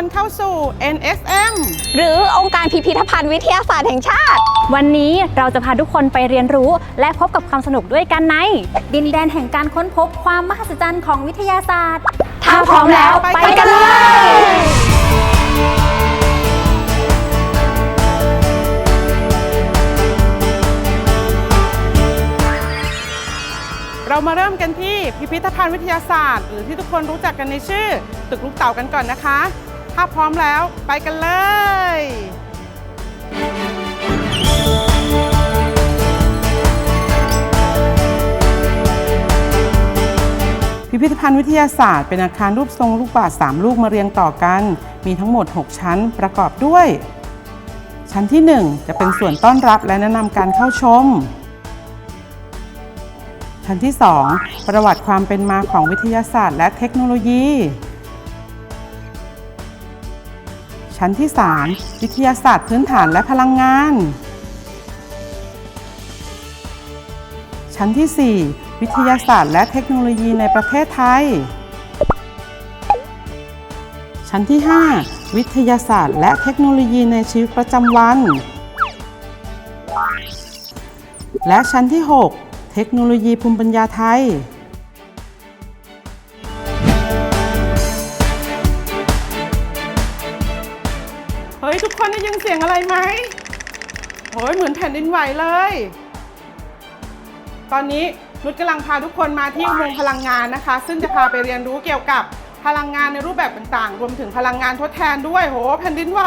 คนเข้าสู่ NSM หรือองค์การพิพิธภัณฑ์วิทยาศาสตร์แห่งชาติ วันนี้เราจะพาทุกคนไปเรียนรู้ และพบกับความสนุกด้วยกันใน ดินแดนแห่งการค้นพบความมหัศจรรย์ของวิทยาศาสตร์ ถ้าพร้อมแล้วไปไปกันเลย เรามาเริ่มกันที่พิพิธภัณฑ์วิทยาศาสตร์ หรือที่ทุกคนรู้จักกันในชื่อ ตึกลูกเต่ากันก่อนนะคะ ถ้าพร้อมแล้วไปกันเลยพิพิธภัณฑ์วิทยาศาสตร์เป็นอาคารรูปทรงลูกบาศก์3ลูกมาเรียงต่อกัน มีทั้งหมด 6 ชั้นประกอบด้วย ชั้นที่ 1 จะเป็นส่วนต้อนรับและแนะนำการเข้าชม ชั้นที่ 2 ประวัติความเป็นมาของวิทยาศาสตร์และเทคโนโลยี ชั้นที่ 3 วิทยาศาสตร์พื้นฐานและพลังงาน ชั้นที่ 4 วิทยาศาสตร์และเทคโนโลยีในประเทศไทย ชั้นที่ 5 วิทยาศาสตร์และเทคโนโลยีในชีวิตประจำวัน และชั้นที่ 6 เทคโนโลยีภูมิปัญญาไทย คนได้ยินเสียงอะไรไหมโอ้ยเหมือนแผ่นดินไหวเลย ตอนนี้นุชกำลังพาทุกคนมาที่อุโมงค์พลังงานนะคะ ซึ่งจะพาไปเรียนรู้เกี่ยวกับพลังงานในรูปแบบต่างๆ รวมถึงพลังงานทดแทนด้วย โห แผ่นดินไหว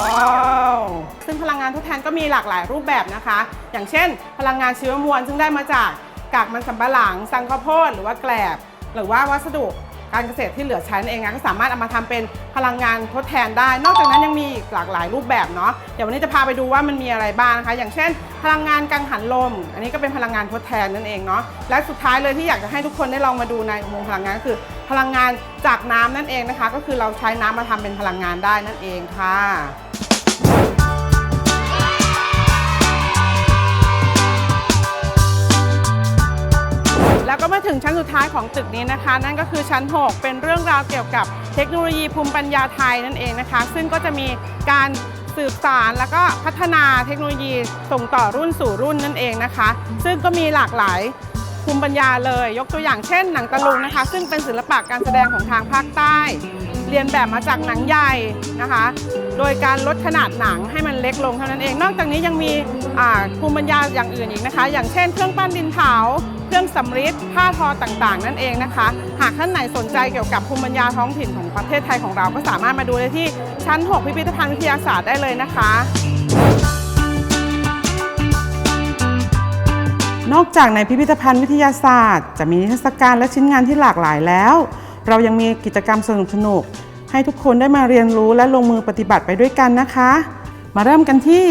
ว้าว ซึ่งพลังงานทดแทนก็มีหลากหลายรูปแบบนะคะ อย่างเช่น พลังงานชีวมวลซึ่งได้มาจากกากมันสำปะหลังสังข้าวโพดหรือว่าแกลบ หรือว่าวัสดุ การเกษตรที่เหลือใช้นั่นเองนะก็สามารถเอามาทำเป็นพลังงานทดแทนได้ นอกจากนั้นยังมีหลากหลายรูปแบบเนาะเดี๋ยววันนี้จะพาไปดูว่ามันมีอะไรบ้างนะคะ อย่างเช่น พลังงานกังหันลม อันนี้ก็เป็นพลังงานทดแทนนั่นเองเนาะและสุดท้ายเลยที่อยากจะให้ทุกคนได้ลองมาดูในอุโมงค์พลังงานก็คือ พลังงานจากน้ำนั่นเองนะคะ ก็คือเราใช้น้ำมาทำเป็นพลังงานได้นั่นเองค่ะ แล้วก็มาถึงชั้นสุดท้ายของตึกนี้นะคะ นั่นก็คือชั้น 6 เป็นเรื่องราวเกี่ยวกับเทคโนโลยีภูมิปัญญาไทยนั่นเองนะคะ ซึ่งก็จะมีการสืบสารแล้วก็พัฒนาเทคโนโลยีส่งต่อรุ่นสู่รุ่นนั่นเองนะคะ ซึ่งก็มีหลากหลายภูมิปัญญาเลย ยกตัวอย่างเช่นหนังตะลุงนะคะ ซึ่งเป็นศิลปะการแสดงของทางภาคใต้ เรียนแบบมาจากหนังใหญ่นะคะ โดยการลดขนาดหนังให้มันเล็กลงเท่านั้นเอง นอกจากนี้ยังมีภูมิปัญญาอย่างอื่นอีกนะคะ อย่างเช่น เครื่องปั้นดินเผา เครื่องสำริดผ้าทอต่างๆ นั่นเองนะคะ หากท่านไหนสนใจเกี่ยวกับภูมิปัญญาท้องถิ่นของประเทศไทยของเรา ก็สามารถมาดูได้ที่ชั้น 6 พิพิธภัณฑ์วิทยาศาสตร์ได้เลยนะคะ นอกจากในพิพิธภัณฑ์วิทยาศาสตร์ จะมีนิทรรศการและชิ้นงานที่หลากหลายแล้ว เรายังมีกิจกรรมสนุกๆให้ทุกคนได้มาเรียนรู้และลงมือปฏิบัติไปด้วยกันนะคะ มาเริ่มกันที่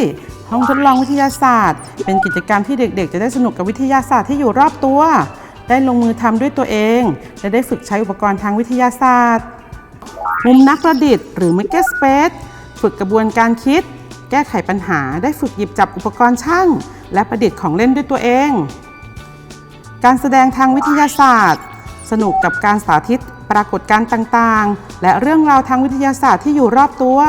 ห้องทดลองวิทยาศาสตร์ เป็นกิจกรรมที่เด็กๆ จะได้สนุกกับวิทยาศาสตร์ที่อยู่รอบตัว ได้ลงมือทำด้วยตัวเอง และได้ฝึกใช้อุปกรณ์ทางวิทยาศาสตร์ มุมนักประดิษฐ์หรือ Maker Space ฝึกกระบวนการคิด แก้ไขปัญหา ได้ฝึกหยิบจับอุปกรณ์ช่าง และประดิษฐ์ของเล่นด้วยตัวเอง การแสดงทางวิทยาศาสตร์ สนุกกับการสาธิต ปรากฏการณ์ต่างๆ และเรื่องราวทางวิทยาศาสตร์ที่อยู่รอบตัว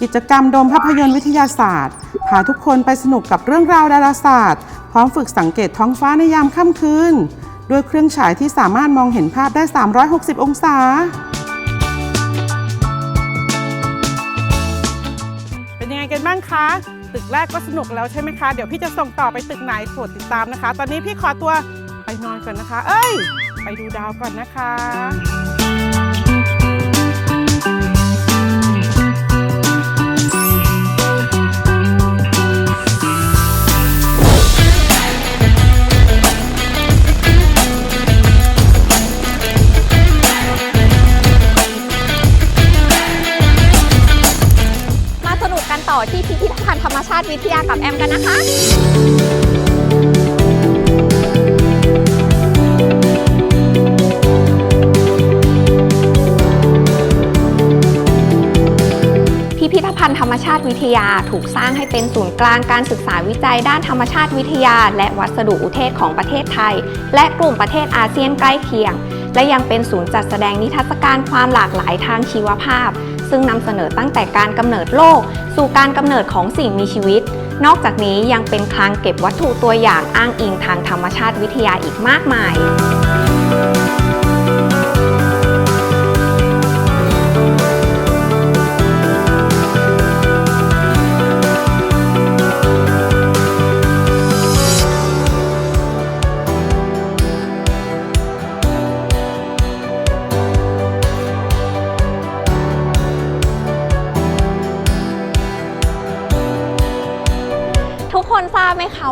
กิจกรรมโดมภาพยนตร์วิทยาศาสตร์ พาทุกคนไปสนุกกับเรื่องราวดาราศาสตร์ พร้อมฝึกสังเกตท้องฟ้าในยามค่ำคืน ด้วยเครื่องฉายที่สามารถมองเห็นภาพได้ 360 องศา เป็นยังไงกันบ้างคะ ตึกแรกก็สนุกแล้วใช่ไหมคะ เดี๋ยวพี่จะส่งต่อไปตึกไหนโปรดติดตามนะคะ ตอนนี้พี่ขอตัวไปนอนก่อนนะคะ เอ้ย ไปดูดาวก่อนนะคะ ต่อที่พิพิธภัณฑ์ธรรมชาติวิทยากับแอมกันนะคะพิพิธภัณฑ์ธรรมชาติวิทยาถูกสร้างให้เป็นศูนย์กลางการศึกษาวิจัยด้านธรรมชาติวิทยา และวัสดุอุเทศของประเทศไทย และกลุ่มประเทศอาเซียนใกล้เคียง และยังเป็นศูนย์จัดแสดงนิทรรศการความหลากหลายทางชีวภาพ ซึ่งนำเสนอตั้งแต่การกำเนิดโลก สู่การกำเนิดของสิ่งมีชีวิต นอกจากนี้ยังเป็นคลังเก็บวัตถุตัวอย่างอ้างอิงทางธรรมชาติวิทยาอีกมากมาย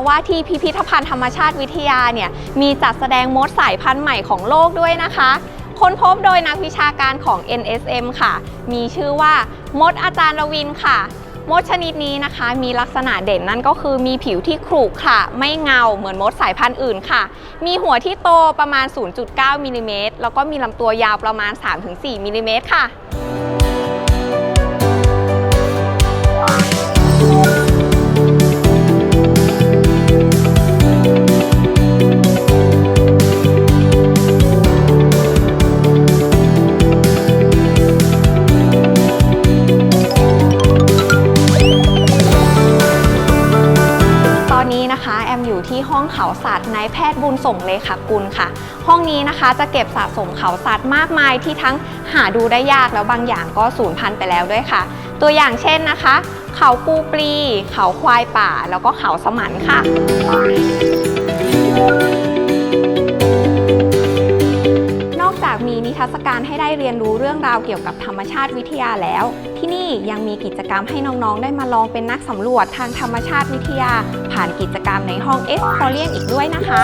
ว่าที่พิพิธภัณฑ์ธรรมชาติวิทยาเนี่ยมีจัดแสดงมดสายพันธุ์ใหม่ของโลกด้วยนะคะ ค้นพบโดยนักวิชาการของ NSM ค่ะ มีชื่อว่ามดอาจารย์รวินค่ะ มดชนิดนี้นะคะมีลักษณะเด่นนั่นก็คือมีผิวที่ขรุขระไม่เงาเหมือนมดสายพันธุ์อื่นค่ะ มีหัวที่โตประมาณ 0.9มิลลิเมตรแล้วก็มีลำตัวยาวประมาณ 3-4มิลลิเมตรค่ะ ส่งเลขากุลค่ะ ห้องนี้นะคะจะเก็บสะสมเขาสัตว์มากมายที่ทั้งหาดูได้ยากแล้วบางอย่างก็สูญพันธุ์ไปแล้วด้วยค่ะ ตัวอย่างเช่นนะคะ เขาปูปลี เขาควายป่า แล้วก็เขาสมันค่ะนอกจากมีนิทรรศการให้ได้เรียนรู้เรื่องราวเกี่ยวกับธรรมชาติวิทยาแล้ว ที่นี่ยังมีกิจกรรมให้น้องๆ ได้มาลองเป็นนักสำรวจทางธรรมชาติวิทยา ผ่านกิจกรรมในห้อง e x p l o r i u m อีกด้วยนะคะ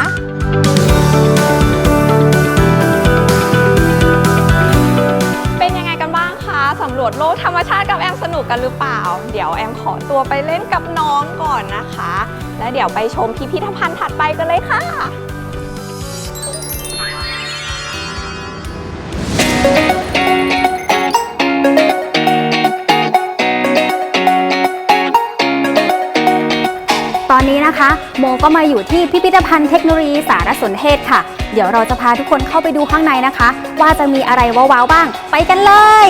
เป็นยังไงกันบ้างคะสำรวจโลกธรรมชาติกับแอมสนุกกันหรือเปล่า เดี๋ยวแอมขอตัวไปเล่นกับน้องก่อนนะคะ แล้วเดี๋ยวไปชมพิพิธภัณฑ์ถัดไปกันเลยค่ะ โมก็มาอยู่ที่พิพิธภัณฑ์เทคโนโลยีสารสนเทศค่ะ เดี๋ยวเราจะพาทุกคนเข้าไปดูข้างในนะคะ ว่าจะมีอะไรว้าวๆบ้าง ไปกันเลย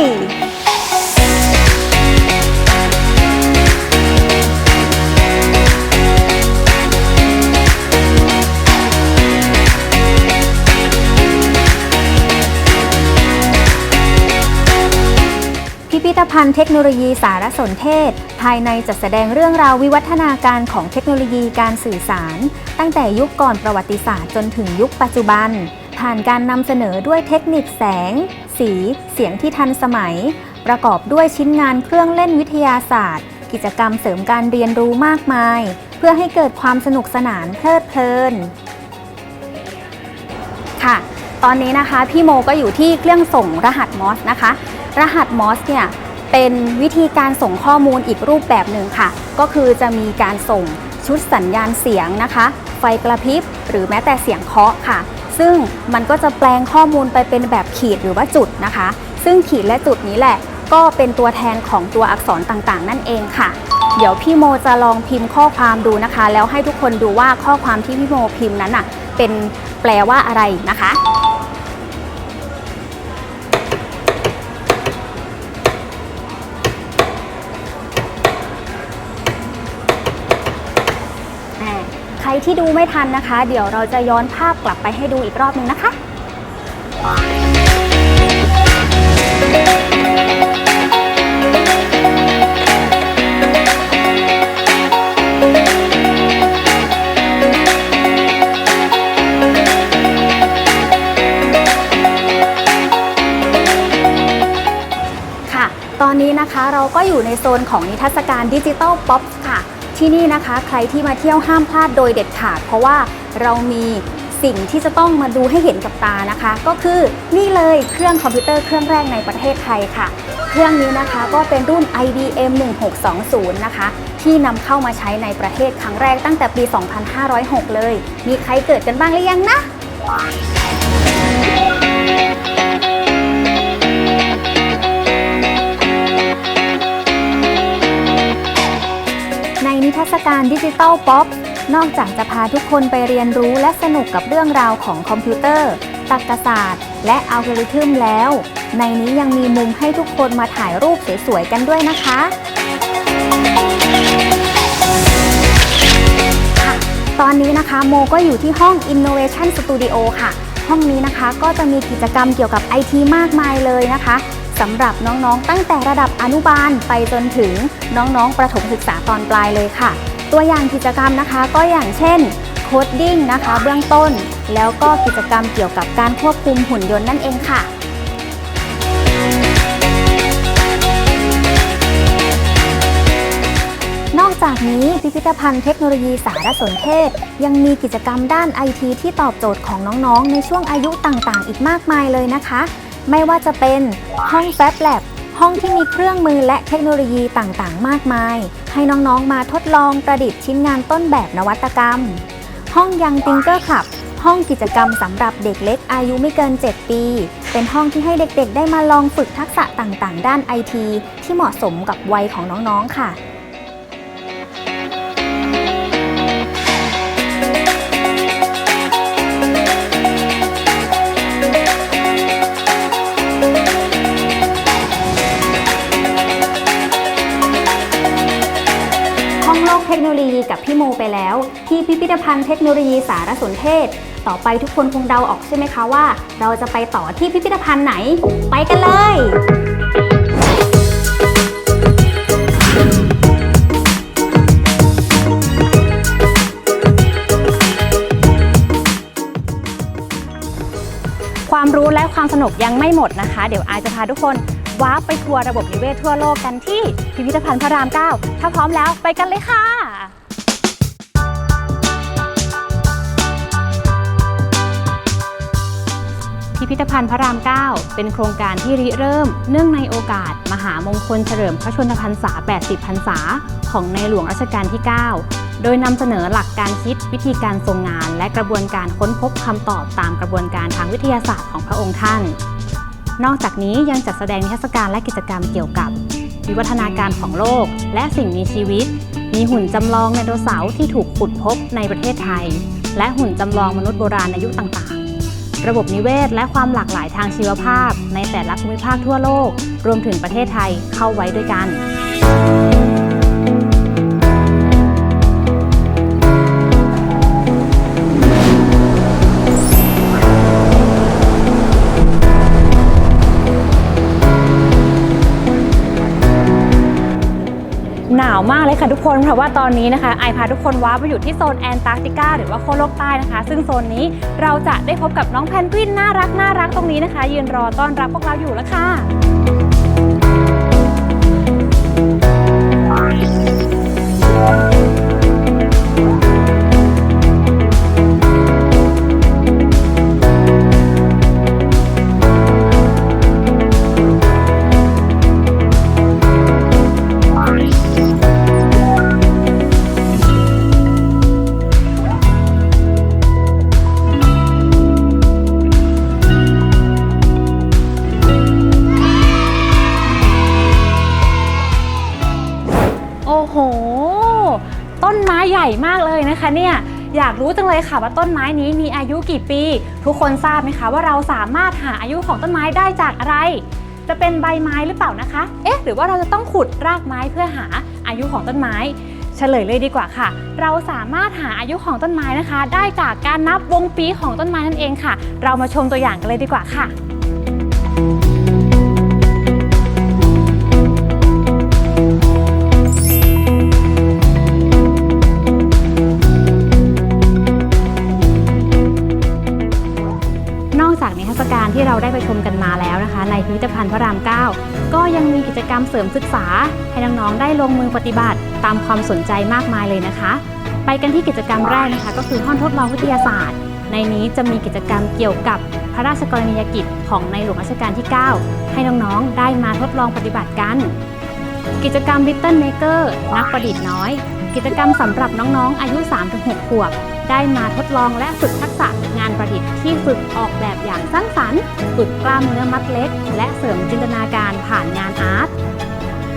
พิพิธภัณฑ์เทคโนโลยีสารสนเทศ ภายในจัดแสดงเรื่องราววิวัฒนาการของเทคโนโลยีการสื่อสาร ตั้งแต่ยุคก่อนประวัติศาสตร์จนถึงยุคปัจจุบัน ผ่านการนำเสนอด้วยเทคนิคแสง สี เสียงที่ทันสมัย ประกอบด้วยชิ้นงานเครื่องเล่นวิทยาศาสตร์ กิจกรรมเสริมการเรียนรู้มากมาย เพื่อให้เกิดความสนุกสนานเพลิดเพลิน ค่ะ ตอนนี้นะคะพี่โมก็อยู่ที่เครื่องส่งรหัสมอสนะคะ รหัสมอสเนี่ยเป็นวิธีการส่งข้อมูลอีกรูปแบบหนึ่งค่ะ ก็คือจะมีการส่งชุดสัญญาณเสียงนะคะ ไฟกระพริบหรือแม้แต่เสียงเคาะค่ะ ซึ่งมันก็จะแปลงข้อมูลไปเป็นแบบขีดหรือว่าจุดนะคะ ซึ่งขีดและจุดนี้แหละ ก็เป็นตัวแทนของตัวอักษรต่างๆ นั่นเองค่ะ เดี๋ยวพี่โมจะลองพิมพ์ข้อความดูนะคะ แล้วให้ทุกคนดูว่าข้อความที่พี่โมพิมพ์นั้นน่ะเป็นแปลว่าอะไรนะคะ ใครที่ดูไม่ทันนะคะ เดี๋ยวเราจะย้อนภาพกลับไปให้ดูอีกรอบหนึงนะคะ ค่ะ ตอนนี้นะคะเราก็อยู่ในโซนของนิทรรศการดิจิตอลป๊อปค่ะ ที่นี่นะคะ ใครที่มาเที่ยวห้ามพลาดโดยเด็ดขาด เพราะว่าเรามีสิ่งที่จะต้องมาดูให้เห็นกับตานะคะ ก็คือนี่เลยเครื่องคอมพิวเตอร์เครื่องแรกในประเทศไทยค่ะ เครื่องนี้นะคะก็เป็นรุ่น IBM 1620 นะคะ ที่นำเข้ามาใช้ในประเทศครั้งแรกตั้งแต่ปี 2506 เลย มีใครเกิดกันบ้างหรือยังนะ รรศการดิจิตอลป๊อปนอกจากจะพาทุกคนไปเรียนรู้และสนุกกับเรื่องราวของคอมพิวเตอร์ ตรรกศาสตร์ และอัลกอริทึมแล้ว ในนี้ยังมีมุมให้ทุกคนมาถ่ายรูปสวยๆกันด้วยนะคะค่ะตอนนี้นะคะโมก็อยู่ที่ห้อง Innovation Studio ค่ะ ห้องนี้นะคะก็จะมีกิจกรรมเกี่ยวกับ IT มากมายเลยนะคะ สำหรับน้องๆ ตั้งแต่ระดับอนุบาลไปจนถึงน้องๆ ประถมศึกษาตอนปลายเลยค่ะ ตัวอย่างกิจกรรมนะคะก็อย่างเช่นโคดดิ้งนะคะเบื้องต้น แล้วก็กิจกรรมเกี่ยวกับการควบคุมหุ่นยนต์นั่นเองค่ะนอกจากนี้พิพิธภัณฑ์เทคโนโลยีสารสนเทศ ยังมีกิจกรรมด้านไอทีที่ตอบโจทย์ของน้องๆ ในช่วงอายุต่างๆ อีกมากมายเลยนะคะ ไม่ว่าจะเป็นห้องแฟบแลบห้องที่มีเครื่องมือและเทคโนโลยีต่างๆ มากมาย ให้น้องๆมาทดลองประดิษฐ์ชิ้นงานต้นแบบนวัตกรรม ห้องยังติงเกอร์คลับ ห้องกิจกรรมสำหรับเด็กเล็กอายุไม่เกิน 7 ปี เป็นห้องที่ให้เด็กๆ ได้มาลองฝึกทักษะต่างๆ ด้านไอทีที่เหมาะสมกับวัยของน้องๆ ค่ะ ลีกับพี่โมไปแล้ว ที่พิพิธภัณฑ์เทคโนโลยีสารสนเทศ ต่อไปทุกคนคงเดาออกใช่ไหมคะว่า เราจะไปต่อที่พิพิธภัณฑ์ไหน ไปกันเลยความรู้และความสนุกยังไม่หมดนะคะ เดี๋ยวอายจะพาทุกคนว้าร์ปไปทัวร์ระบบนิเวศทั่วโลกกันที่พิพิธภัณฑ์พระราม 9 ถ้าพร้อมแล้วไปกันเลยค่ะ พิพิธภัณฑ์พระราม 9 เป็นโครงการที่ริเริ่ม เนื่องในโอกาส มหามงคลเฉลิมพระชนมพรรษา 80 พรรษา ของในหลวงรัชกาลที่ 9 โดยนำเสนอหลักการคิดวิธีการทรงงาน และกระบวนการค้นพบคำตอบตามกระบวนการทางวิทยาศาสตร์ของพระองค์ท่าน นอกจากนี้ยังจัดแสดงนิทรรศการและกิจกรรมเกี่ยวกับ วิวัฒนาการของโลก และสิ่งมีชีวิต มีหุ่นจำลองไดโนเสาร์ที่ถูกขุดพบในประเทศไทย และหุ่นจำลองมนุษย์โบราณในยุคต่าง ระบบนิเวศ และความหลากหลายทางชีวภาพ ในแต่ละภูมิภาคทั่วโลก รวมถึงประเทศไทยเข้าไว้ด้วยกันาวมากเลยค่ะทุกคน เพราะว่าตอนนี้นะคะไอพาทุกคนว้าไปอยู่ที่โซนแอนตาร์กติกาหรือว่าโคโลกใต้นะคะ ซึ่งโซนนี้เราจะได้พบกับน้องแพนกวินน่ารักน่ารักตรงนี้นะคะ ยืนรอต้อนรับพวกเราอยู่แล้วค่ะ ใหญ่มากเลยนะคะเนี่ยอยากรู้จังเลยค่ะว่าต้นไม้นี้มีอายุกี่ปี ทุกคนทราบไหมคะว่าเราสามารถหาอายุของต้นไม้ได้จากอะไร จะเป็นใบไม้หรือเปล่านะคะ เอ๊ะ หรือว่าเราจะต้องขุดรากไม้เพื่อหาอายุของต้นไม้ เฉลยเลยดีกว่าค่ะ เราสามารถหาอายุของต้นไม้นะคะ ได้จากการนับวงปีของต้นไม้นั่นเองค่ะ เรามาชมตัวอย่างกันเลยดีกว่าค่ะ ธภัณฑ์พระราม 9 ก็ยังมีกิจกรรมเสริมศึกษา ให้น้องๆได้ลงมือปฏิบัติ ตามความสนใจมากมายเลยนะคะ ไปกันที่กิจกรรมแรกนะคะ ก็คือห้องทดลองวิทยาศาสตร์ ในนี้จะมีกิจกรรมเกี่ยวกับพระราชกรณียกิจของในหลวงรัชกาลที่ 9 ให้น้องๆได้มาทดลองปฏิบัติกัน กิจกรรม Little Maker นักประดิษฐ์น้อย กิจกรรมสำหรับน้องๆ อายุ 3-6 ขวบ ได้มาทดลองและฝึกทักษะงานประดิษฐ์ที่ฝึกออกแบบอย่างสร้างสรรค์ ฝึกกล้ามเนื้อมัดเล็ก และเสริมจินตนาการผ่านงานอาร์ต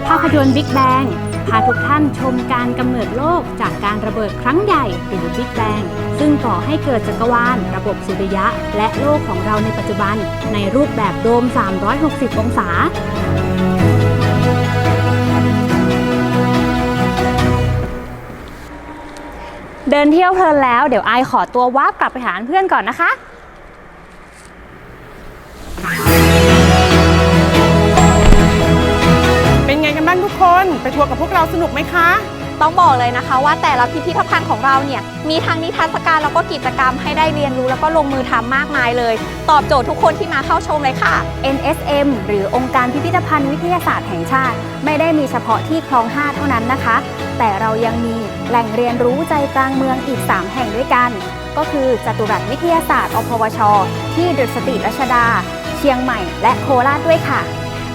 ภาพยนตร์ Big Bang พาทุกท่านชมการกำเนิดโลกจากการระเบิดครั้งใหญ่หรือ Big Bang ซึ่งก่อให้เกิดจักรวาล ระบบสุริยะ และโลกของเราในปัจจุบัน ในรูปแบบโดม 360 องศา เดินเที่ยวเพลินแล้วเดี๋ยวไอขอตัววาร์ปกลับไปหาเพื่อนก่อนนะคะเป็นไงกันบ้างทุกคน ไปทัวร์กับพวกเราสนุกไหมคะ ต้องบอกเลยนะคะว่าแต่ละพิพิธภัณฑ์ของเราเนี่ยมีทั้งนิทรรศการแล้วก็กิจกรรมให้ได้เรียนรู้แล้วก็ลงมือทำมากมายเลย ตอบโจทย์ทุกคนที่มาเข้าชมเลยค่ะ NSM หรือองค์การพิพิธภัณฑ์วิทยาศาสตร์แห่งชาติ ไม่ได้มีเฉพาะที่คลอง 5 เท่านั้นนะคะ แต่เรายังมีแหล่งเรียนรู้ใจกลางเมืองอีก 3 แห่งด้วยกัน ก็คือจตุรัสวิทยาศาสตร์อพวช ที่ดุสติรัชดา เชียงใหม่ และโคราชด้วยค่ะ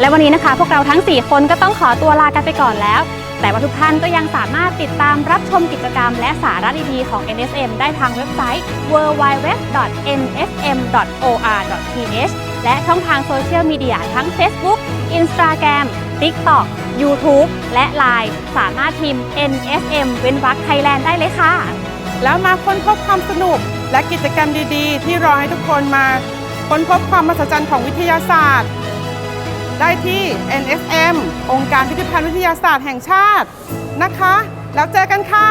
และวันนี้นะคะ พวกเราทั้ง 4 คนก็ต้องขอตัวลากันไปก่อนแล้ว แต่ว่าทุกท่านก็ยังสามารถติดตามรับชมกิจกรรม และสาระดีๆของ NSM ได้ทางเว็บไซต์ www.nsm.or.th และช่องทางโซเชียลมีเดียทั้ง Facebook Instagram TikTok YouTube และ Line สามารถพิมพ์ NSM เว้นวรรคไทยแลนด์ได้เลยค่ะ แล้วมาค้นพบความสนุกและกิจกรรมดีๆ ที่รอให้ทุกคนมาค้นพบความมหัศจรรย์ของวิทยาศาสตร์ ได้ที่ NSM องค์การพิพิธภัณฑ์วิทยาศาสตร์แห่งชาตินะคะ แล้วเจอกันค่ะ